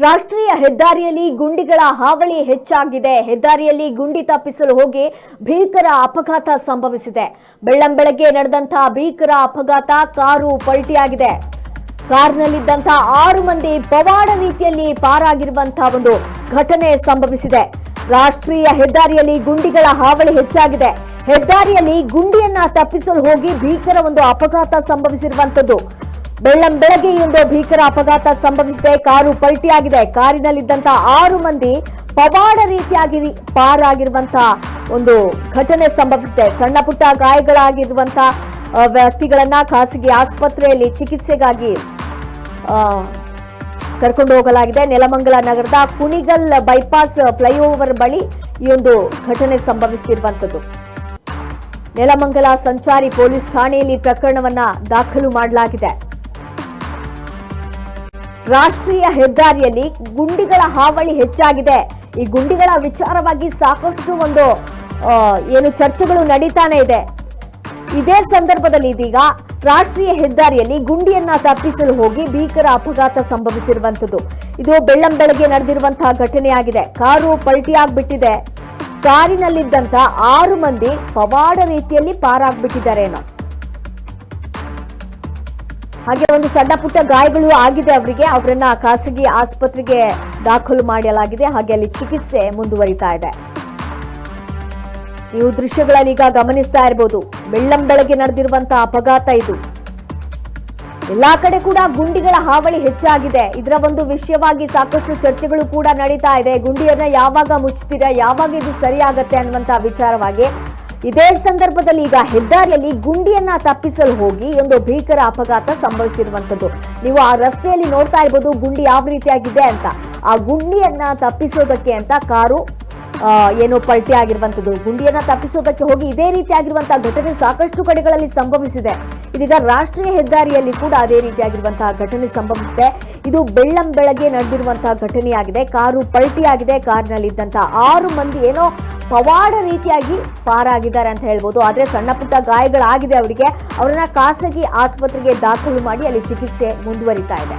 ರಾಷ್ಟ್ರೀಯ ಹೆದ್ದಾರಿಯಲ್ಲಿ ಗುಂಡಿಗಳ ಹಾವಳಿ ಹೆಚ್ಚಾಗಿದೆ. ಹೆದ್ದಾರಿಯಲ್ಲಿ ಗುಂಡಿ ತಪ್ಪಿಸಲು ಹೋಗಿ ಭೀಕರ ಅಪಘಾತ ಸಂಭವಿಸಿದೆ. ಬೆಳ್ಳಂಬೆಳಗ್ಗೆ ನಡೆದಂತಹ ಭೀಕರ ಅಪಘಾತ ಕಾರು ಪಲ್ಟಿಯಾಗಿದೆ. ಕಾರ್ನಲ್ಲಿದ್ದಂತಹ ಆರು ಮಂದಿ ಪವಾಡ ರೀತಿಯಲ್ಲಿ ಪಾರಾಗಿರುವಂತಹ ಒಂದು ಘಟನೆ ಸಂಭವಿಸಿದೆ. ರಾಷ್ಟ್ರೀಯ ಹೆದ್ದಾರಿಯಲ್ಲಿ ಗುಂಡಿಗಳ ಹಾವಳಿ ಹೆಚ್ಚಾಗಿದೆ. ಹೆದ್ದಾರಿಯಲ್ಲಿ ಗುಂಡಿಯನ್ನ ತಪ್ಪಿಸಲು ಹೋಗಿ ಭೀಕರ ಒಂದು ಅಪಘಾತ ಸಂಭವಿಸಿರುವಂತದ್ದು ಬೆಳ್ಳಂ ಒಂದು ಭೀಕರ ಅಪಘಾತ ಸಂಭವಿಸಿದೆ. ಕಾರು ಪಲ್ಟಿಯಾಗಿದೆ. ಕಾರಿನಲ್ಲಿದ್ದಂತಹ ಆರು ಮಂದಿ ಪವಾಡ ರೀತಿಯಾಗಿ ಪಾರಾಗಿರುವಂತಹ ಒಂದು ಘಟನೆ ಸಂಭವಿಸಿದೆ. ಸಣ್ಣ ಪುಟ್ಟ ಗಾಯಗಳಾಗಿರುವಂತಹ ವ್ಯಕ್ತಿಗಳನ್ನ ಖಾಸಗಿ ಆಸ್ಪತ್ರೆಯಲ್ಲಿ ಚಿಕಿತ್ಸೆಗಾಗಿ ಕರ್ಕೊಂಡು ಹೋಗಲಾಗಿದೆ. ನೆಲಮಂಗಲ ನಗರದ ಕುಣಿಗಲ್ ಬೈಪಾಸ್ ಫ್ಲೈಓವರ್ ಬಳಿ ಈ ಒಂದು ಘಟನೆ ಸಂಭವಿಸುತ್ತಿರುವಂತದ್ದು ನೆಲಮಂಗಲ ಸಂಚಾರಿ ಪೊಲೀಸ್ ಠಾಣೆಯಲ್ಲಿ ಪ್ರಕರಣವನ್ನ ದಾಖಲು ಮಾಡಲಾಗಿದೆ. ರಾಷ್ಟ್ರೀಯ ಹೆದ್ದಾರಿಯಲ್ಲಿ ಗುಂಡಿಗಳ ಹಾವಳಿ ಹೆಚ್ಚಾಗಿದೆ. ಈ ಗುಂಡಿಗಳ ವಿಚಾರವಾಗಿ ಸಾಕಷ್ಟು ಒಂದು ಏನು ಚರ್ಚೆಗಳು ನಡೀತಾನೆ ಇದೆ. ಇದೇ ಸಂದರ್ಭದಲ್ಲಿ ಇದೀಗ ರಾಷ್ಟ್ರೀಯ ಹೆದ್ದಾರಿಯಲ್ಲಿ ಗುಂಡಿಯನ್ನ ತಪ್ಪಿಸಲು ಹೋಗಿ ಭೀಕರ ಅಪಘಾತ ಸಂಭವಿಸಿರುವಂತದ್ದು ಇದು ಬೆಳ್ಳಂಬೆಳಗ್ಗೆ ನಡೆದಿರುವಂತಹ ಘಟನೆಯಾಗಿದೆ. ಕಾರು ಪಲ್ಟಿಯಾಗ್ಬಿಟ್ಟಿದೆ. ಕಾರಿನಲ್ಲಿದ್ದಂತ ಆರು ಮಂದಿ ಪವಾಡ ರೀತಿಯಲ್ಲಿ ಪಾರಾಗ್ಬಿಟ್ಟಿದ್ದಾರೇನೋ. ಹಾಗೆ ಒಂದು ಸಣ್ಣ ಪುಟ್ಟ ಗಾಯಗಳು ಆಗಿದೆ ಅವರಿಗೆ. ಅವರನ್ನ ಖಾಸಗಿ ಆಸ್ಪತ್ರೆಗೆ ದಾಖಲು ಮಾಡಲಾಗಿದೆ. ಹಾಗೆ ಅಲ್ಲಿ ಚಿಕಿತ್ಸೆ ಮುಂದುವರಿತಾ ಇದೆ. ನೀವು ದೃಶ್ಯಗಳಲ್ಲಿ ಈಗ ಗಮನಿಸ್ತಾ ಇರಬಹುದು ಬೆಳ್ಳಂ ಬೆಳಗ್ಗೆ ನಡೆದಿರುವಂತಹ ಅಪಘಾತ ಇದು. ಎಲ್ಲಾ ಕಡೆ ಕೂಡ ಗುಂಡಿಗಳ ಹಾವಳಿ ಹೆಚ್ಚಾಗಿದೆ. ಇದರ ಒಂದು ವಿಷಯವಾಗಿ ಸಾಕಷ್ಟು ಚರ್ಚೆಗಳು ಕೂಡ ನಡೀತಾ ಇದೆ. ಗುಂಡಿಯನ್ನ ಯಾವಾಗ ಮುಚ್ಚುತ್ತೀರಾ ಯಾವಾಗ ಇದು ಸರಿಯಾಗತ್ತೆ ಅನ್ನುವಂತಹ ವಿಚಾರವಾಗಿ ಇದೇ ಸಂದರ್ಭದಲ್ಲಿ ಈಗ ಹೆದ್ದಾರಿಯಲ್ಲಿ ಗುಂಡಿಯನ್ನ ತಪ್ಪಿಸಲು ಹೋಗಿ ಒಂದು ಭೀಕರ ಅಪಘಾತ ಸಂಭವಿಸಿರುವಂತದ್ದು ನೀವು ಆ ರಸ್ತೆಯಲ್ಲಿ ನೋಡ್ತಾ ಇರ್ಬೋದು ಗುಂಡಿ ಯಾವ ರೀತಿಯಾಗಿದೆ ಅಂತ. ಆ ಗುಂಡಿಯನ್ನ ತಪ್ಪಿಸೋದಕ್ಕೆ ಅಂತ ಕಾರು ಏನು ಪಲ್ಟಿ ಆಗಿರುವಂತದ್ದು. ಗುಂಡಿಯನ್ನ ತಪ್ಪಿಸೋದಕ್ಕೆ ಹೋಗಿ ಇದೇ ರೀತಿಯಾಗಿರುವಂತಹ ಘಟನೆ ಸಾಕಷ್ಟು ಕಡೆಗಳಲ್ಲಿ ಸಂಭವಿಸಿದೆ. ಇದೀಗ ರಾಷ್ಟ್ರೀಯ ಹೆದ್ದಾರಿಯಲ್ಲಿ ಕೂಡ ಅದೇ ರೀತಿಯಾಗಿರುವಂತಹ ಘಟನೆ ಸಂಭವಿಸಿದೆ. ಇದು ಬೆಳ್ಳಂ ಬೆಳಗ್ಗೆ ನಡೆದಿರುವಂತಹ ಘಟನೆಯಾಗಿದೆ. ಕಾರು ಪಲ್ಟಿ ಆಗಿದೆ ಕಾರಿನಲ್ಲಿದ್ದಂತಹ ಆರು ಮಂದಿ ಏನೋ ಪವಾಡ ರೀತಿಯಾಗಿ ಪಾರಾಗಿದ್ದಾರೆ ಅಂತ ಹೇಳ್ಬೋದು. ಆದರೆ ಸಣ್ಣ ಪುಟ್ಟ ಗಾಯಗಳಾಗಿದೆ ಅವರಿಗೆ. ಅವರನ್ನ ಖಾಸಗಿ ಆಸ್ಪತ್ರೆಗೆ ದಾಖಲು ಮಾಡಿ ಅಲ್ಲಿ ಚಿಕಿತ್ಸೆ ಮುಂದುವರಿತಾ ಇದೆ.